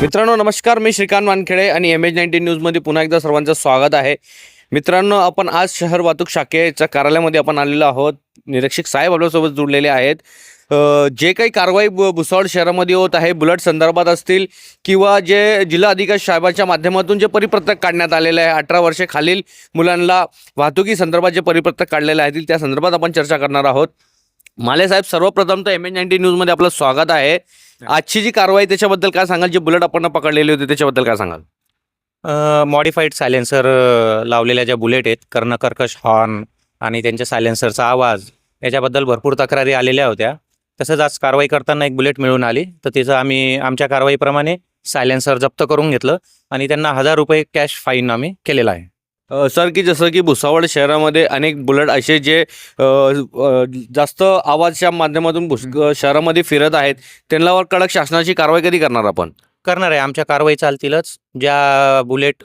मित्रांनो नमस्कार मी श्रीकांत वानखेडे आणि एम एच नाईन्टीन न्यूजमध्ये पुन्हा एकदा सर्वांचं स्वागत आहे. मित्रांनो आपण आज शहर वाहतूक शाखेच्या कार्यालयामध्ये आपण आलेलो आहोत. निरीक्षक साहेब आपल्यासोबत जुडलेले आहेत. जे काही कारवाई बु भुसावळ शहरामध्ये होत आहे बुलेट संदर्भात असतील किंवा जे जिल्हा अधिकारी साहेबांच्या माध्यमातून जे परिपत्रक काढण्यात आलेलं आहे अठरा वर्षे खालील मुलांना वाहतुकी संदर्भात जे परिपत्रक काढलेले आहेत त्या संदर्भात आपण चर्चा करणार आहोत. माले साहेब सर्वप्रथम तर एम एच नाईन्टी न्यूजमध्ये आपलं स्वागत आहे. आजची जी कारवाई त्याच्याबद्दल काय सांगाल? जे बुलेट आपण पकडलेली होती त्याच्याबद्दल काय सांगाल? मॉडिफाईड सायलेन्सर लावलेल्या ज्या बुलेट आहेत कर्णकर्कश हॉर्न आणि त्यांच्या सायलेन्सरचा आवाज याच्याबद्दल भरपूर तक्रारी आलेल्या होत्या. तसंच आज कारवाई करताना एक बुलेट मिळून आली. तर तिचं आम्ही आमच्या कारवाईप्रमाणे सायलेन्सर जप्त करून घेतलं आणि त्यांना हजार रुपये कॅश फाईन आम्ही केलेला आहे. सर की जसं की भुसावळ शहरामध्ये अनेक बुलेट असे जे अ, अ, जास्त आवाजच्या माध्यमातून भुस शहरामध्ये फिरत आहेत त्यांच्यावर कडक शासनाची कारवाई कधी करणार आपण? करणार आहे. आमच्या कारवाई चालतीलच. ज्या बुलेट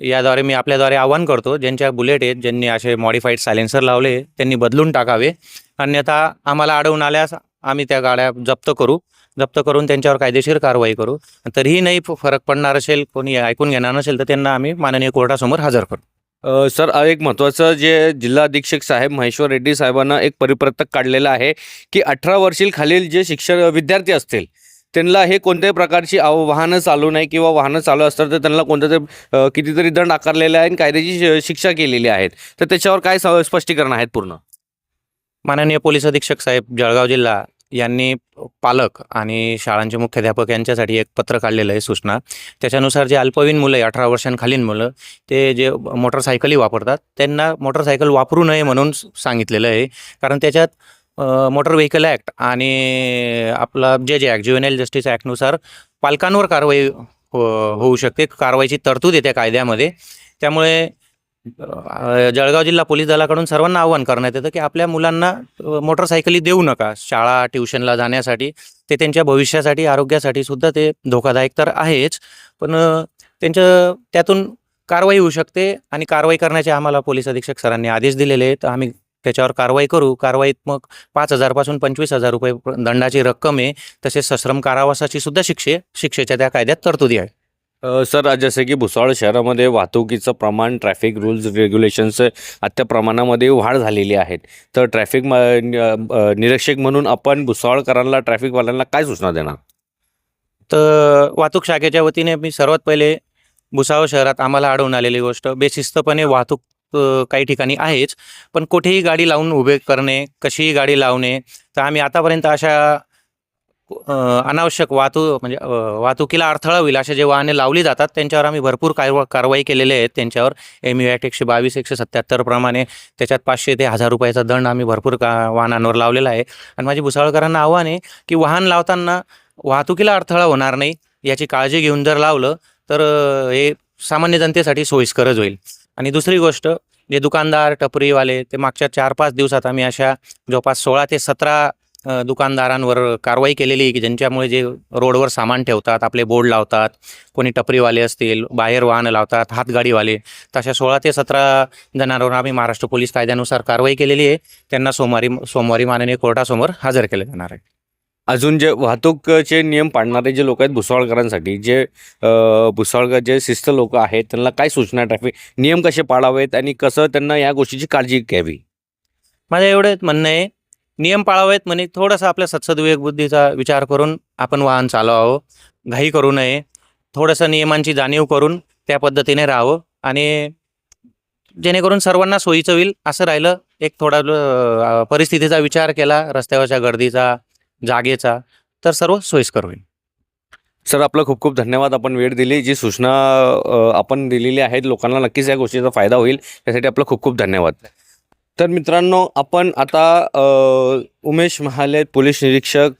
याद्वारे मी आपल्याद्वारे आवाहन करतो ज्यांच्या बुलेट आहेत ज्यांनी असे मॉडिफाईड सायलेन्सर लावले त्यांनी बदलून टाकावे. अन्यथा आम्हाला अडवून आल्यास आम्ही त्या गाड्या जप्त करू. जप्त करून त्यांच्यावर कायदेशीर कारवाई करू. तरीही नाही फरक पडणार असेल कोणी ऐकून घेणार नसेल तर त्यांना आम्ही माननीय कोर्टासमोर हजर करू. सर एक महत्त्वाचं जे जिल्हा अधीक्षक साहेब महेश्वर रेड्डी साहेबांना एक परिपत्रक काढलेलं आहे की अठरा वर्षील खालील जे शिक्षण विद्यार्थी असतील त्यांना हे कोणत्याही प्रकारची आव वाहनं चालू नाही किंवा वाहनं चालू असतात तर त्यांना कोणतं तरी कितीतरी दंड आकारलेले आहे आणि कायद्याची श- शिक्षा केलेली आहेत. तर त्याच्यावर काय स- स्पष्टीकरण आहेत पूर्ण? माननीय पोलीस अधीक्षक साहेब जळगाव जिल्हा. यांनी पालक आणि शाळांचे मुख्याध्यापक यांच्यासाठी एक पत्र काढलेलं आहे सूचना. त्याच्यानुसार जे अल्पवयीन मुलं आहे अठरा वर्षांखालील मुलं ते जे मोटरसायकली वापरतात त्यांना मोटरसायकल वापरू नये म्हणून सांगितलेलं आहे. कारण त्याच्यात मोटर व्हेकल ॲक्ट आणि आपला जे जे ॲक्ट ज्युएनएल जस्टिस ॲक्टनुसार पालकांवर कारवाई हो- होऊ शकते. कारवाईची तरतूद येते कायद्यामध्ये. त्यामुळे जळगाव जिल्हा पोलीस दलाकडून सर्वांना आव्हान करण्यात येतं की आपल्या मुलांना मोटरसायकली देऊ नका शाळा ट्युशनला जाण्यासाठी. ते त्यांच्या भविष्यासाठी आरोग्यासाठी सुद्धा ते धोकादायक तर आहेच. पण त्यांच्या त्यातून कारवाई होऊ शकते आणि कारवाई करण्याचे आम्हाला पोलीस अधीक्षक सरांनी आदेश दिलेले आहेत. आम्ही त्याच्यावर कारवाई करू. कारवाईत मग पाच हजारपासून पंचवीस हजार रुपये दंडाची रक्कम आहे. तसेच सश्रम कारावासाची सुद्धा शिक्षे शिक्षेच्या त्या कायद्यात तरतुदी आहे. सर जसे की भुसावळ शहरामध्ये वाहतुकीचं प्रमाण ट्रॅफिक रूल्स रेग्युलेशन्स अत्या प्रमाणामध्ये वाढ झालेली आहेत. तर ट्रॅफिक म- निरीक्षक म्हणून आपण भुसावळकरांना ट्रॅफिकवाल्यांना काय सूचना देणार? तर वाहतूक शाखेच्या वतीने मी सर्वात पहिले भुसावळ शहरात आम्हाला आढळून आलेली गोष्ट बेशिस्तपणे वाहतूक काही ठिकाणी आहेच पण कुठेही गाडी लावून उभे करणे कशीही गाडी लावणे तर आम्ही आतापर्यंत अशा अनावश्यक वाहतूक म्हणजे वाहतुकीला अडथळा होईल अशा जे वाहने लावली जातात त्यांच्यावर आम्ही भरपूर कारवा कारवाई केलेले आहेत त्यांच्यावर एम यू ॲट एकशे बावीस एकशे सत्याहत्तर प्रमाणे त्याच्यात पाचशे ते हजार रुपयाचा दंड आम्ही भरपूर का वाहनांवर लावलेला आहे. आणि माझी भुसावळकरांना आव्हान आहे की वाहन लावताना वाहतुकीला अडथळा होणार नाही याची काळजी घेऊन जर लावलं तर हे सामान्य जनतेसाठी सोयीस्करच होईल. आणि दुसरी गोष्ट जे दुकानदार टपरीवाले ते मागच्या चार पाच दिवसात आम्ही अशा जवळपास सोळा ते सतरा दुकानदारांवर कारवाई केलेली आहे की ज्यांच्यामुळे जे रोडवर सामान ठेवतात आपले बोर्ड लावतात कोणी टपरीवाले असतील बाहेर वाहनं लावतात हातगाडीवाले तर अशा सोळा ते सतरा जणांवर आम्ही महाराष्ट्र पोलीस कायद्यानुसार कारवाई केलेली आहे. त्यांना सोमवारी सोमवारी माननीय कोर्टासमोर हजर केलं जाणार आहे. अजून जे वाहतूकचे नियम पाळणारे जे लोक आहेत भुसावळकरांसाठी जे भुसावळकर जे शिस्त लोक आहेत त्यांना काय सूचना ट्रॅफिक नियम कसे पाळावेत आणि कसं त्यांना या गोष्टीची काळजी घ्यावी? माझं एवढंच म्हणणं आहे नियम पाळावेत म्हणे थोडंसं आपल्या सत्सद्विवेक बुद्धीचा विचार करून आपण वाहन चालवावं घाई करू नये. थोडंसं नियमांची जाणीव करून त्या पद्धतीने राहावं आणि जेणेकरून सर्वांना सोयीचं होईल असं राहिलं. एक थोडा परिस्थितीचा विचार केला रस्त्यावरच्या गर्दीचा जागेचा तर सर्व सोयीस्कर होईल. सर आपलं खूप खूप धन्यवाद. आपण वेळ दिली जी सूचना आपण दिलेली आहेत लोकांना नक्कीच या गोष्टीचा फायदा होईल. त्यासाठी आपलं खूप खूप धन्यवाद. तर मित्रांनो आपण आता उमेश महाले पोलीस निरीक्षक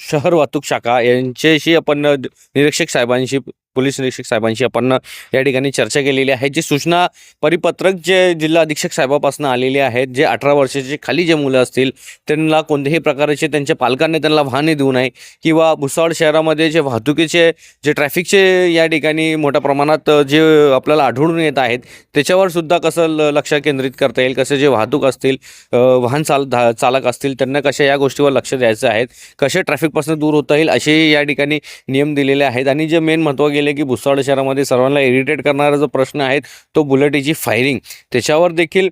शहर वाहतूक शाखा यांच्याशी आपण निरीक्षक साहेबांशी पोलीस निरीक्षक साहेबांशी आपण या ठिकाणी चर्चा केलेली आहे. जी सूचना परिपत्रक जे जिल्हा अधीक्षक साहेबापासून आलेले आहेत जे अठरा वर्षाचे खाली जे मुलं असतील त्यांना कोणत्याही प्रकारचे त्यांच्या पालकांनी त्यांना वाहने देऊ नये किंवा भुसावळ शहरामध्ये जे वाहतुकीचे जे ट्रॅफिकचे या ठिकाणी मोठ्या प्रमाणात जे आपल्याला आढळून येत आहेत त्याच्यावर सुद्धा कसं ल लक्ष केंद्रित करता येईल? कसे जे वाहतूक असतील वाहन चाल धा चालक असतील त्यांना कशा या गोष्टीवर लक्ष द्यायचं आहेत कसे ट्रॅफिकपासून दूर होता येईल? असे या ठिकाणी नियम दिलेले आहेत. आणि जे मेन महत्त्व गेले की भुसावळ शहरामध्ये सर्वांना इरिटेट करणारा जो प्रश्न आहे तो बुलेटीची फायरिंग. त्याच्यावर देखील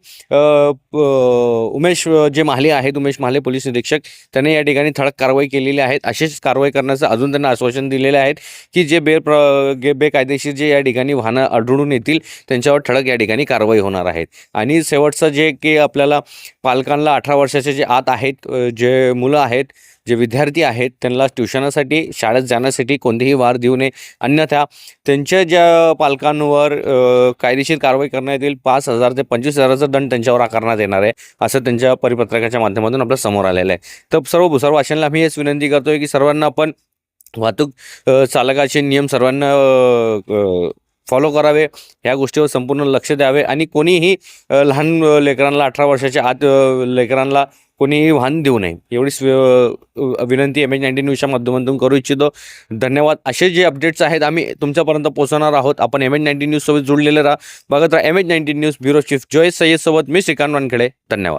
उमेश जे माले आहेत उमेश माले पोलीस निरीक्षक त्यांनी या ठिकाणी ठळक कारवाई केलेली आहेत अशीच कारवाई करण्याचं अजून त्यांना आश्वासन दिलेले आहेत की जे बे प्र बेकायदेशीर जे या ठिकाणी वाहनं आढळून येतील त्यांच्यावर ठळक या ठिकाणी कारवाई होणार आहेत आणि शेवटचं जे की आपल्याला पालकांना अठरा वर्षाचे जे आत आहेत जे मुलं आहेत जे विद्यार्थी आहेत त्यांना ट्युशनासाठी शाळेत जाण्यासाठी कोणतेही वार देऊ नये. अन्यथा त्यांच्या ज्या पालकांवर कायदेशीर कारवाई करण्यात येईल पाच हजार ते पंचवीस हजाराचा दंड त्यांच्यावर आकारण्यात येणार आहे असं त्यांच्या परिपत्रकाच्या माध्यमातून आपल्यासमोर आलेलं आहे. तर सर्व भुसार वाचनला आम्ही हेच विनंती करतोय की सर्वांना आपण वाहतूक चालकाचे नियम सर्वांना फॉलो करावे ह्या गोष्टीवर संपूर्ण लक्ष द्यावे आणि कोणीही लहान लेकरांना अठरा वर्षाच्या आत लेकरांना कोणीही वाहन देऊ नये. एवढीच विनंती एम एच नाईन्टी न्यूजच्या माध्यमातून करू इच्छितो. धन्यवाद. असे जे अपडेट्स आहेत आम्ही तुमच्यापर्यंत पोहोचवणार आहोत. आपण एम एच नाईन्टी न्यूजसोबत जोडलेले राहा. बघत राहा M H ninety news bureau chief. Jai सय्यदसोबत मी श्रीकांत वानखेडे. धन्यवाद.